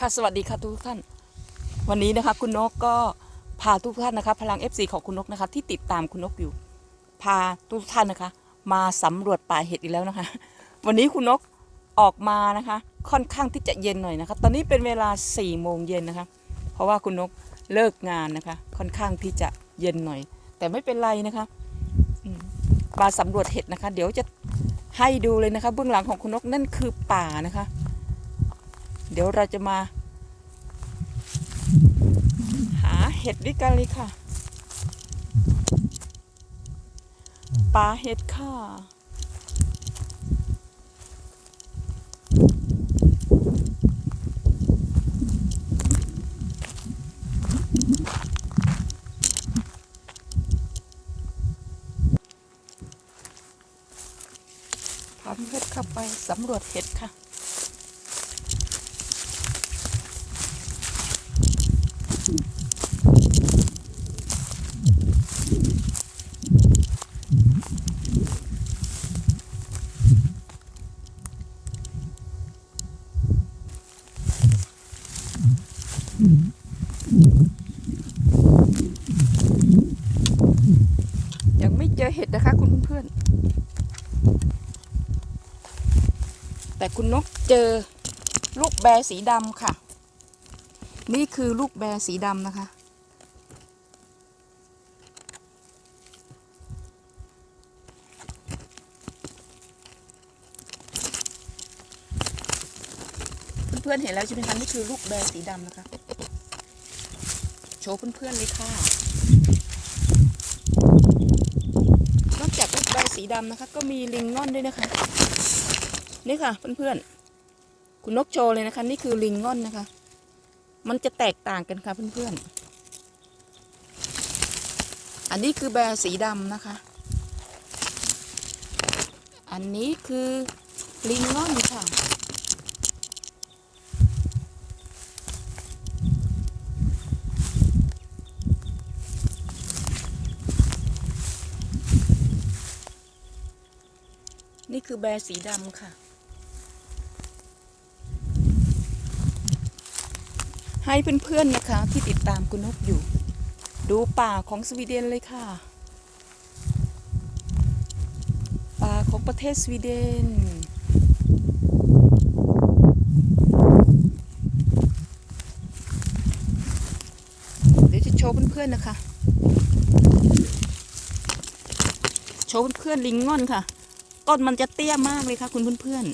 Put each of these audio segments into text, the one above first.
ค่ะสวัสดีค่ะทุกท่าน วันนี้นะคะคุณนกก็พาทุกท่านนะคะ พลัง FC ของคุณนกนะคะที่ติดตามคุณนกอยู่ พาทุกท่านนะคะ มาสำรวจป่าเห็ดอีกแล้วนะคะ วันนี้คุณนกออกมานะคะ ค่อนข้างที่จะเย็นหน่อยนะคะ ตอนนี้เป็นเวลา4ี่โมงเย็นนะคะ เพราะว่าคุณนกเลิกงานนะคะ ค่อนข้างที่จะเย็นหน่อย แต่ไม่เป็นไรนะคะมาสำรวจเห็ดนะคะ เดี๋ยวจะให้ดูเลยนะคะเบื้องหลังของคุณนกนั่นคือป่านะคะ เดี๋ยวเราจะมา หาเห็ดด้วยกันเลยค่ะปลาเห็ดค่ะพาเพื่อนเข้าไปสำรวจเห็ดค่ะ ยังไม่เจอเห็ดนะคะคุณเพื่อนๆ แต่คุณนกเจอลูกแบร์สีดำค่ะ นี่คือลูกแบร์สีดำนะคะ เพื่อนๆเห็นแล้วใช่ไหมคะนี่คือลูกแบร์สีดำนะคะ โชว์เพื่อนๆเลยค่ะนอกจากลูกใบสีดำนะคะ ก็มีลิงง่อนด้วยนะคะ นี่ค่ะเพื่อนๆ คุณนกโชว์เลยนะคะ นี่คือลิงง่อนนะคะ มันจะแตกต่างกันค่ะเพื่อนๆ อันนี้คือแบร์สีดำนะคะ อันนี้คือลิงง่อนค่ะ นี่คือแบร์สีดำค่ะ ให้เพื่อนๆนะคะ ที่ติดตามคุณนกอยู่ ดูป่าของสวีเดนเลยค่ะ ป่าของประเทศสวีเดน เดี๋ยวจะโชว์เพื่อนๆนะคะ โชว์เพื่อนๆลิงง่อนค่ะ ต้นมันจะเตี้ยมากเลยค่ะ คุณเพื่อน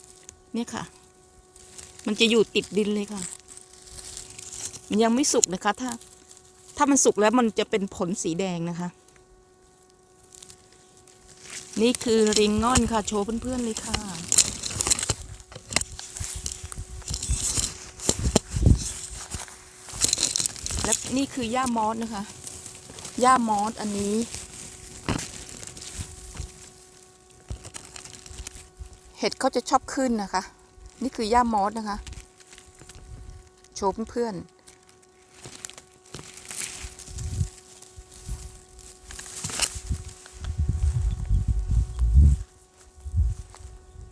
ๆเนี่ยค่ะ มันจะอยู่ติดดินเลยค่ะ มันยังไม่สุกนะคะ ถ้า ถ้ามันสุกแล้วมันจะเป็นผลสีแดงนะคะ นี่คือริงง่อนค่ะ โชว์เพื่อนๆเลยค่ะ และนี่คือย่ามอสนะคะย่ามอสอันนี้ เห็ดเขาจะชอบขึ้นนะคะ นี่คือย่ามอสนะคะ โชว์เพื่อนๆ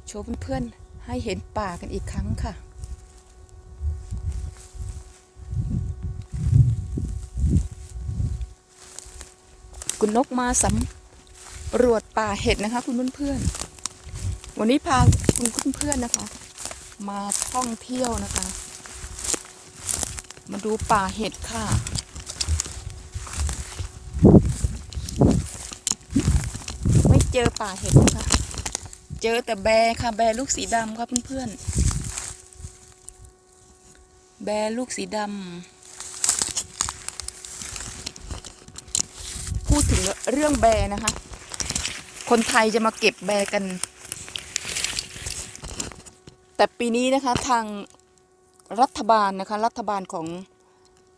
โชว์เพื่อนๆให้เห็นป่ากันอีกครั้งค่ะ คุณนกมาสำรวจป่าเห็ดนะคะ คุณเพื่อนๆวันนี้พาคุณเพื่อนๆนะคะ มาท่องเที่ยวนะคะ มาดูป่าเห็ดค่ะไม่เจอป่าเห็ดนะคะ จอแต่แบร์ค่ะ แบร์ลูกสีดำค่ะเพื่อนๆ แบร์ลูกสีดำพูดถึงเรื่องแบร์นะคะ คนไทยจะมาเก็บแบร์กัน แต่ปีนี้นะคะทางรัฐบาลนะคะ รัฐบาลของ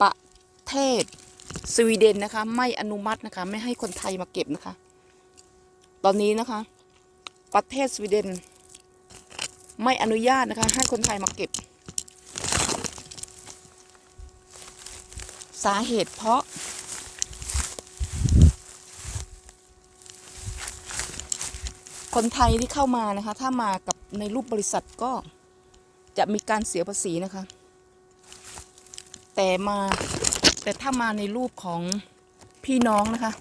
ประเทศสวีเดนนะคะ ไม่อนุมัตินะคะ ไม่ให้คนไทยมาเก็บนะคะ ตอนนี้นะคะ ประเทศสวีเดน ไม่อนุญาตนะคะ ให้คนไทยมาเก็บ สาเหตุเพราะ คนไทยที่เข้ามานะคะ ถ้ามากับในรูปบริษัทก็จะมีการเสียภาษีนะคะ แต่มาแต่ถ้ามาในรูปของพี่น้องนะคะ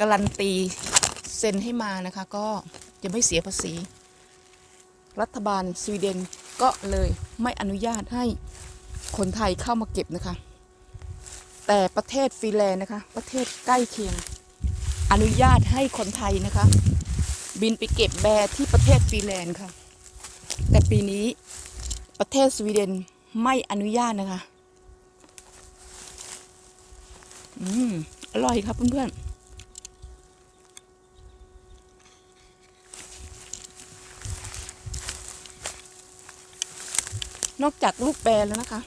การันตีเซ็นให้มานะคะก็ จะไม่เสียภาษี รัฐบาลสวีเดนก็เลยไม่อนุญาตให้คนไทยเข้ามาเก็บนะคะ แต่ประเทศฟินแลนด์นะคะ ประเทศใกล้เคียง อนุญาตให้คนไทยนะคะ บินไปเก็บแบร์ที่ประเทศฟินแลนด์ค่ะ แต่ปีนี้ประเทศสวีเดนไม่อนุญาตนะคะ อืม อร่อยครับเพื่อนๆ นอกจากลูกแบรแล้วนะคะ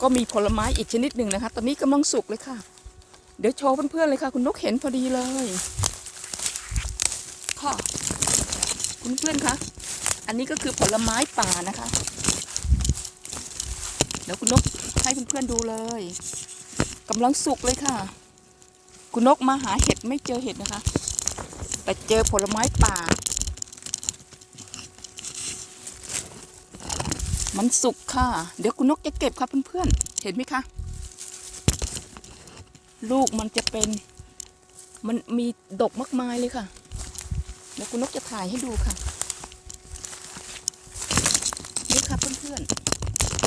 ก็มีผลไม้อีกชนิดหนึ่งนะคะ ตอนนี้กำลังสุกเลยค่ะ เดี๋ยวโชว์เพื่อนๆเลยค่ะ คุณนกเห็นพอดีเลย ค่ะ คุณเพื่อนคะ อันนี้ก็คือผลไม้ป่านะคะ เดี๋ยวคุณนกให้เพื่อนๆดูเลยกำลังสุกเลยค่ะ คุณนกมาหาเห็ดไม่เจอเห็ดนะคะ แต่เจอผลไม้ป่า มันสุกค่ะ เดี๋ยวคุณนกจะเก็บค่ะเพื่อนๆ เห็นไหมคะ ลูกมันจะเป็น มันมีดกมากมายเลยค่ะ เดี๋ยวคุณนกจะถ่ายให้ดูค่ะ นี่ค่ะเพื่อน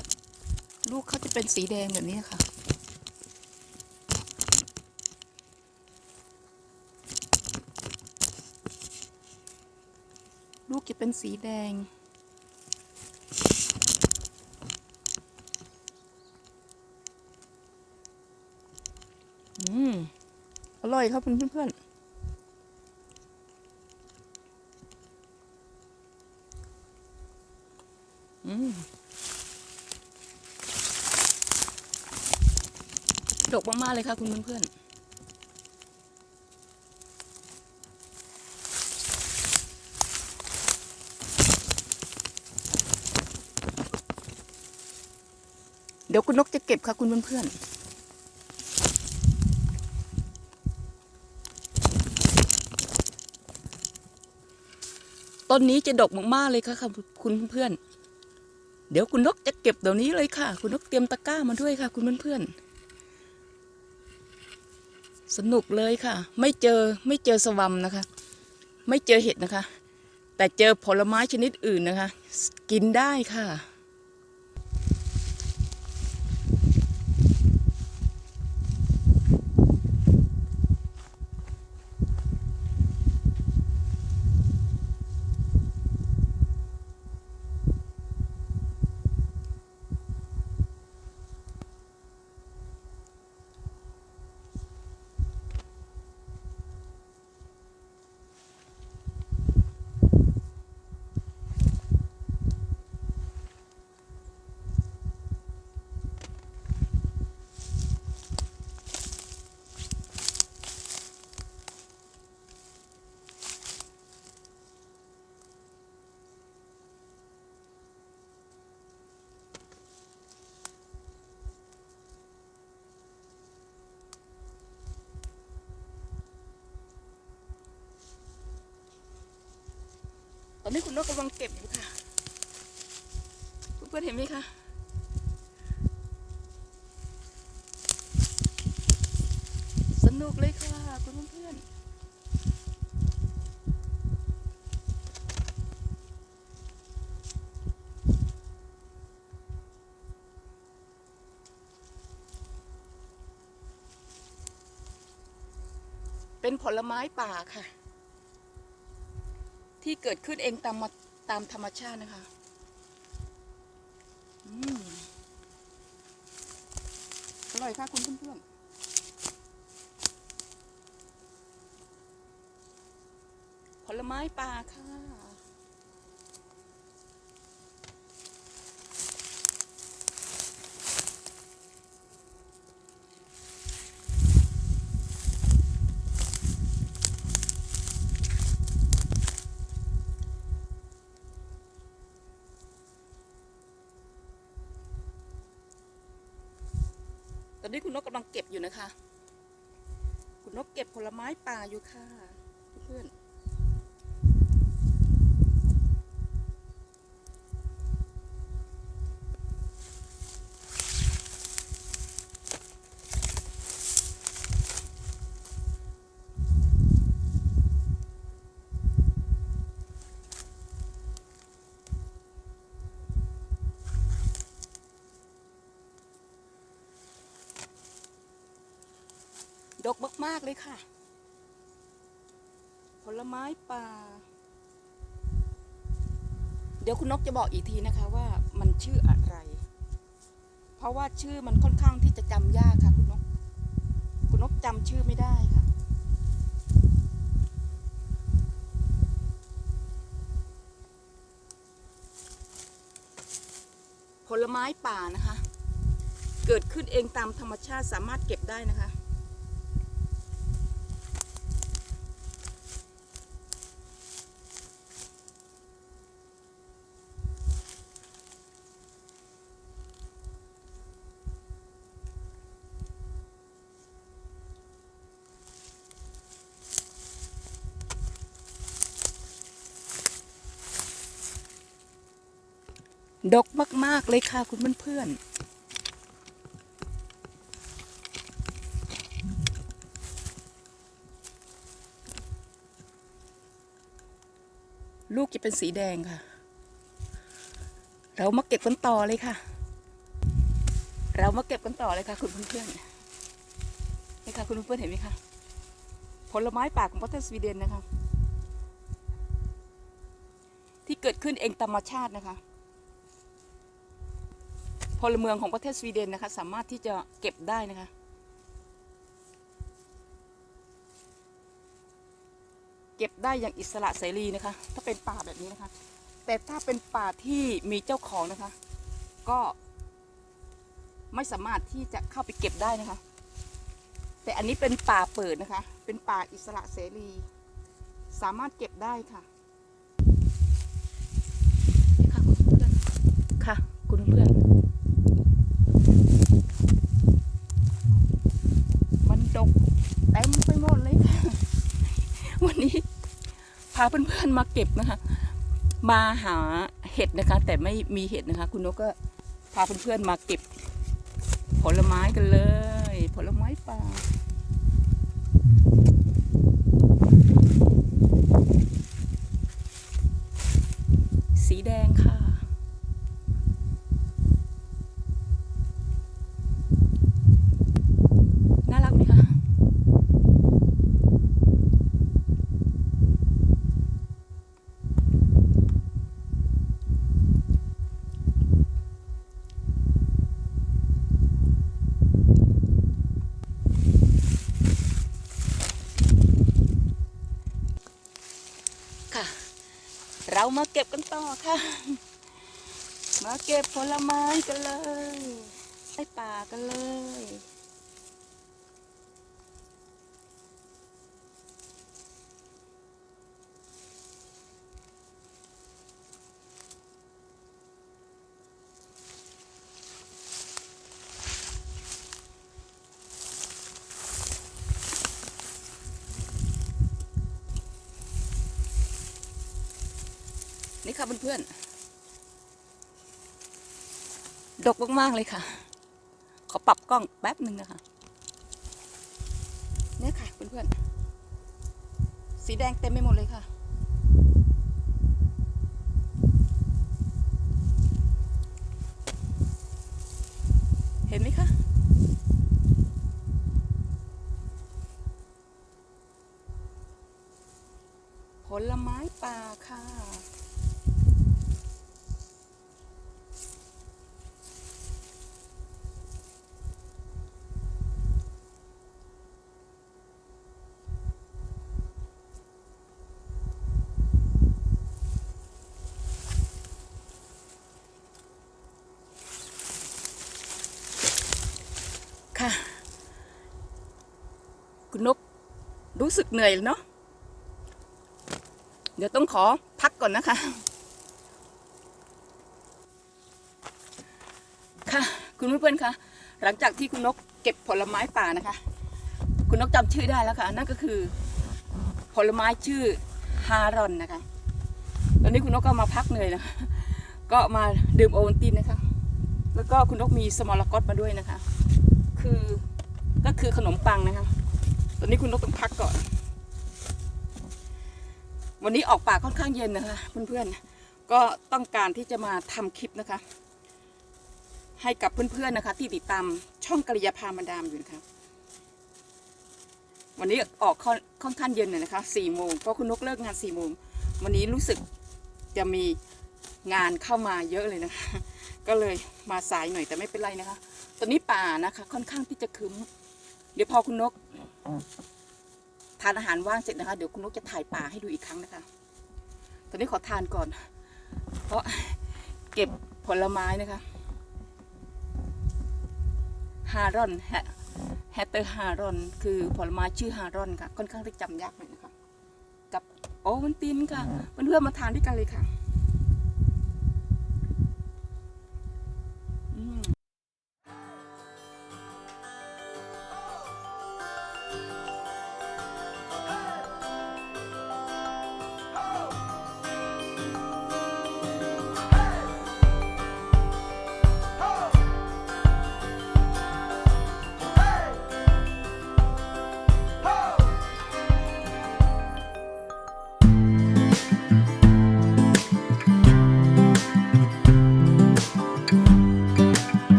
ๆ ลูกเขาจะเป็นสีแดงแบบนี้ค่ะลูกจะเป็นสีแดง อืม อ ร่อยครับเพื่อนๆอืมดกมากๆเลยค่ะคุณเพื่อนๆเดี๋ยวคุณนกจะเก็บค่ะคุณเพื่อนๆ นนี้จะดกมากๆเลยค่ะคุณเพื่อนเดี๋ยวคุณนกจะเก็บเดี๋ยวนี้เลยค่ะ คุณนกเตรียมตะกร้ามาด้วยค่ะ คุณเพื่อนๆสนุกเลยค่ะ ไม่เจอไม่เจอสวัมนะคะ ไม่เจอเห็ดนะคะ แต่เจอผลไม้ชนิดอื่นนะคะ กินได้ค่ะ อนนี้คุณนกกำลังเก็บอยู่ค่ะเพื่อนๆเห็นไหมคะสนุกเลยค่ะคุณเพื่อนเป็นผลไม้ป่าค่ะ ที่เกิดขึ้นเองตามมาตามธรรมชาตินะคะอืมอร่อยค่ะคุณเพื่อนๆผลไม้ป่าค่ะ ต อนนี้คุณนกกำลังเก็บอยู่นะคะ คุณนกเก็บผลไม้ป่าอยู่ค่ะเพื่อน ดกมาก ๆ เลยค่ะ ผลไม้ป่า เดี๋ยวคุณนกจะบอกอีกทีนะคะว่ามันชื่ออะไร เพราะว่าชื่อมันค่อนข้างที่จะจำยากค่ะ คุณนก คุณนกจำชื่อไม่ได้ค่ะผลไม้ป่านะคะ เกิดขึ้นเองตามธรรมชาติสามารถเก็บได้นะคะ ดกมาก ๆ เลยค่ะคุณเพื่อนๆ ลูกจะเป็นสีแดงค่ะ เรามาเก็บกันต่อเลยค่ะ เรามาเก็บกันต่อเลยค่ะ คุณเพื่อนๆนี่ค่ะคุณเพื่อนๆเห็นไหมคะผลไม้ป่าของประเทศสวีเดนนะคะ ที่เกิดขึ้นเองธรรมชาตินะคะ พลเมืองของประเทศสวีเดนนะคะ สามารถที่จะเก็บได้นะคะ เก็บได้อย่างอิสระเสรีนะคะ ถ้าเป็นป่าแบบนี้นะคะ แต่ถ้าเป็นป่าที่มีเจ้าของนะคะ ก็ไม่สามารถที่จะเข้าไปเก็บได้นะคะ แต่อันนี้เป็นป่าเปิดนะคะ เป็นป่าอิสระเสรี สามารถเก็บได้ค่ะค่ะคุณเพื่อนค่ะคุณเพื่อนดกเต็มไปหมดเลยค่ะ วันนี้ พาเพื่อนๆมาเก็บนะคะ มาหาเห็ดนะคะ แต่ไม่มีเห็ดนะคะ คุณนกก็พาเพื่อนๆมาเก็บ ผลไม้กันเลย ผลไม้ป่า สีแดงค่ะ น่ารักไหมคะ ค่ะ เรามาเก็บกันต่อค่ะ มาเก็บผลไม้กันเลยไปป่ากันเลย ค่ะเพื่อนๆ ดกมากๆเลยค่ะ ขอปรับกล้องแป๊บหนึ่งนะคะเนี่ยค่ะเพื่อนๆ สีแดงเต็มไปหมดเลยค่ะ เห็นไหมคะ ผลไม้ป่าค่ะ ค่ะ คุณนก รู้สึกเหนื่อยเนาะเดี๋ยวต้องขอพักก่อนนะคะ ค่ะ คุณเพื่อนๆคะหลังจากที่คุณนกเก็บผลไม้ป่านะคะ คุณนกจำชื่อได้แล้วค่ะ นั่นก็คือ ผลไม้ชื่อฮารอนนะคะ ตอนนี้คุณนกก็มาพักเหนื่อยนะคะก็มาดื่มโอวัลตินนะคะ แล้วก็คุณนกมีสมอลกอตมาด้วยนะคะ คือก็คือขนมปังนะคะ ตอนนี้คุณนกต้องพักก่อน วันนี้ออกป่าค่อนข้างเย็นนะคะ เพื่อนๆ ก็ต้องการที่จะมาทำคลิปนะคะ ให้กับเพื่อนๆนะคะ ที่ติดตามช่องกริยาพามาดามอยู่นะคะวันนี้ออกค่อนค่อนข้างเย็นหน่ยนะคะสี่โมงเพราะคุณนกเลิกงานสี่โมงวันนี้รู้สึกจะมีงานเข้ามาเยอะเลยนะคะ ก็เลยมาสายหน่อยแต่ไม่เป็นไรนะคะ ตอนนี้ป่านะคะ ค่อนข้างที่จะคึ้ม เดี๋ยวพอคุณนก ทานอาหารว่างเสร็จนะคะ เดี๋ยวคุณนกจะถ่ายป่าให้ดูอีกครั้งนะคะ ตอนนี้ขอทานก่อน เพราะเก็บผลไม้นะคะฮารอนแฮแฮเตอร์ฮารอน คือผลไม้ชื่อฮารอนค่ะ ค่อนข้างที่จำยากหน่อยนะคะ กับโอ้มันตินค่ะเพื่อนๆมาทานด้วยกันเลยค่ะ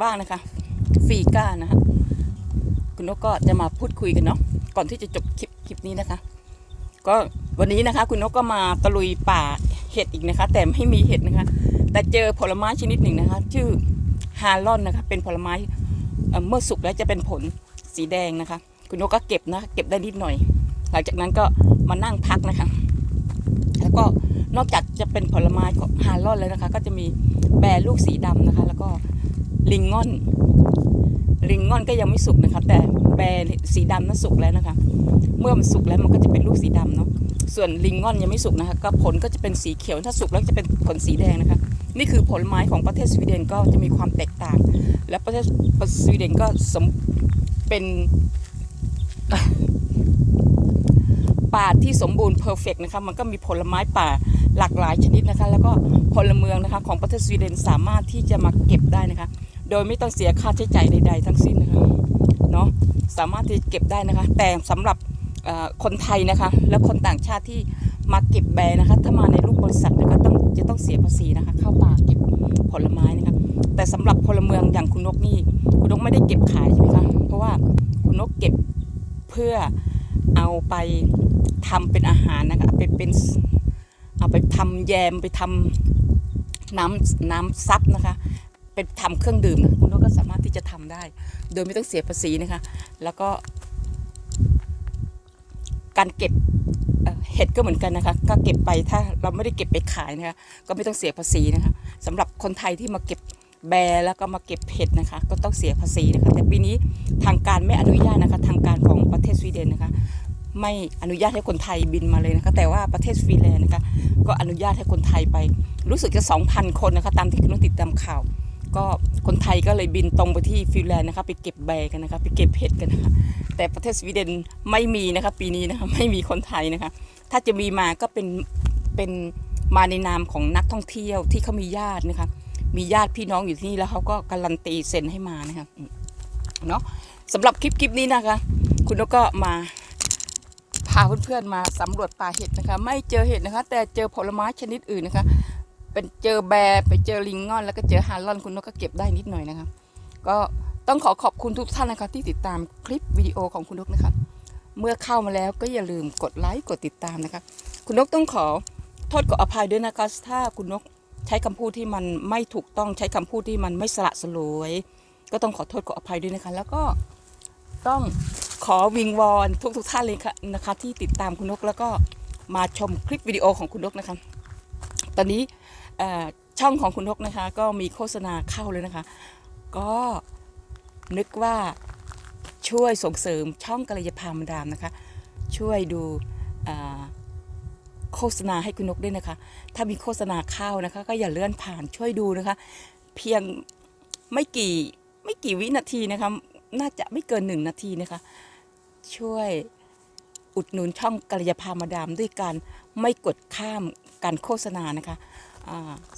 ประทางนะคะฟีก้านะคะคุณนกก็จะมาพูดคุยกันเนาะก่อนที่จะจบคลิปคลิปนี้นะคะ ก็วันนี้นะคะ คุณนกก็มาตะลุยป่าเห็ดอีกนะคะ แต่ไม่มีเห็ดนะคะ แต่เจอผลไม้ชนิดหนึ่งนะคะ ชื่อฮาลอนนะคะ เป็นผลไม้เมื่อสุกแล้วจะเป็นผลสีแดงนะคะ คุณนกก็เก็บนะเก็บได้นิดหน่อย หลังจากนั้นก็มานั่งพักนะคะ แล้วก็นอกจากจะเป็นผลไม้ของฮาร์ลอนแล้วนะคะ ก็จะมีแบรลูกสีดำนะคะ แล้วก็ ลิงงอน ลิงงอนก็ยังไม่สุกนะคะ แต่แบร์สีดำนั้นสุกแล้วนะคะ เมื่อมันสุกแล้วมันก็จะเป็นลูกสีดำเนาะส่วนลิงงอนยังไม่สุกนะคะ ก็ผลก็จะเป็นสีเขียวถ้าสุกแล้วจะเป็นผลสีแดงนะคะ นี่คือผลไม้ของประเทศสวีเดนก็จะมีความแตกต่าง และประเทศสวีเดนก็สมเป็นป่าที่สมบูรณ์เพอร์เฟกนะคะมันก็มีผลไม้ป่าหลากหลายชนิดนะคะ แล้วก็พลเมืองนะคะของประเทศสวีเดนสามารถที่จะมาเก็บได้นะคะ โดยไม่ต้องเสียค่าใช้จ่ายใด ๆ ทั้งสิ้นนะคะเนาะสามารถที่เก็บได้นะคะ แต่สำหรับคนไทยนะคะ และคนต่างชาติที่มาเก็บแบรนะคะ ถ้ามาในรูปบริษัทนะคะต้องจะต้องเสียภาษีนะคะ เข้าป่าเก็บผลไม้นะคะแต่สำหรับผลเมืองอย่างคุณนกนี่คุณนกไม่ได้เก็บขายใช่ไหมคะเพราะว่าคุณนกเก็บเพื่อเอาไปทำเป็นอาหารนะคะไปเป็นเอาไปทำแยมไปทำน้ำน้ำซับนะคะ เป็นทำเครื่องดื่มนะคุณนกก็สามารถที่จะทำได้ โดยไม่ต้องเสียภาษีนะคะ แล้วก็ การเก็บเห็ดก็เหมือนกันนะคะ ก็เก็บไปถ้าเราไม่ได้เก็บไปขายนะคะ ก็ไม่ต้องเสียภาษีนะคะสำหรับคนไทยที่มาเก็บแบร์แล้วก็มาเก็บเห็ดนะคะ ก็ต้องเสียภาษีนะคะ แต่ปีนี้ทางการไม่อนุญาตนะคะ ทางการของประเทศสวีเดนนะคะ ไม่อนุญาตให้คนไทยบินมาเลยนะคะ แต่ว่าประเทศฟินแลนด์นะคะ ก็อนุญาตให้คนไทยไป รู้สึกจะ 2,000 คนนะคะ ตามที่คุณติดตามข่าว ก็คนไทยก็เลยบินตรงไปที่ฟินแลนด์นะคะไปเก็บแบกันนะคะไปเก็บเห็ดกันนะคะแต่ประเทศสวีเดนไม่มีนะคะปีนี้นะคะไม่มีคนไทยนะคะ ถ้าจะมีมาก็เป็นเป็นมาในนามของนักท่องเที่ยวที่เขามีญาตินะคะ มีญาติพี่น้องอยู่ที่นี่แล้วเขาก็การันตีเซ็นให้มานะคะเนาะสำหรับคลิปคลิปนี้นะคะ คุณนกก็มาพาเพื่อนๆมาสำรวจป่าเห็ดนะคะ ไม่เจอเห็ดนะคะ แต่เจอผลไม้ชนิดอื่นนะคะ เป็นเจอแบร์ไปเจอลิงงอน แล้วก็เจอฮาร์ลอนคุณนกก็เก็บได้นิดหน่อยนะคะก็ต้องขอขอบคุณทุกท่านนะคะที่ติดตามคลิปวิดีโอของคุณนกนะคะเมื่อเข้ามาแล้วก็อย่าลืมกดไลค์กดติดตามนะคะคุณนกต้องขอโทษขออภัยด้วยนะคะถ้าคุณนกใช้คำพูดที่มันไม่ถูกต้องใช้คำพูดที่มันไม่สละสลวย ก็ต้องขอโทษขออภัยด้วยนะคะ แล้วก็ต้องขอวิงวอนทุกทุกๆท่านเลยค่ะนะคะ ที่ติดตามคุณนกแล้วก็มาชมคลิปวิดีโอของคุณนกนะคะ ตอนนี้ ช่องของคุณนกนะคะ ก็มีโฆษณาเข้าเลยนะคะ ก็นึกว่าช่วยส่งเสริมช่องกัลยาพามาดามนะคะ ช่วยดูโฆษณาให้คุณนกด้วยนะคะ ถ้ามีโฆษณาเข้านะคะ ก็อย่าเลื่อนผ่านช่วยดูนะคะ เพียงไม่กี่ไม่กี่วินาทีนะคะ น่าจะไม่เกินหนึ่งนาทีนะคะ ช่วยอุดหนุนช่องกัลยาพามาดามด้วยการไม่กดข้ามการโฆษณานะคะ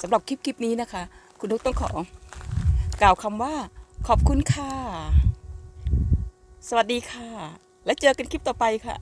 สำหรับคลิปคลิปนี้นะคะ คุณนกต้องขอกล่าวคำว่าขอบคุณค่ะ สวัสดีค่ะ และเจอกันคลิปต่อไปค่ะ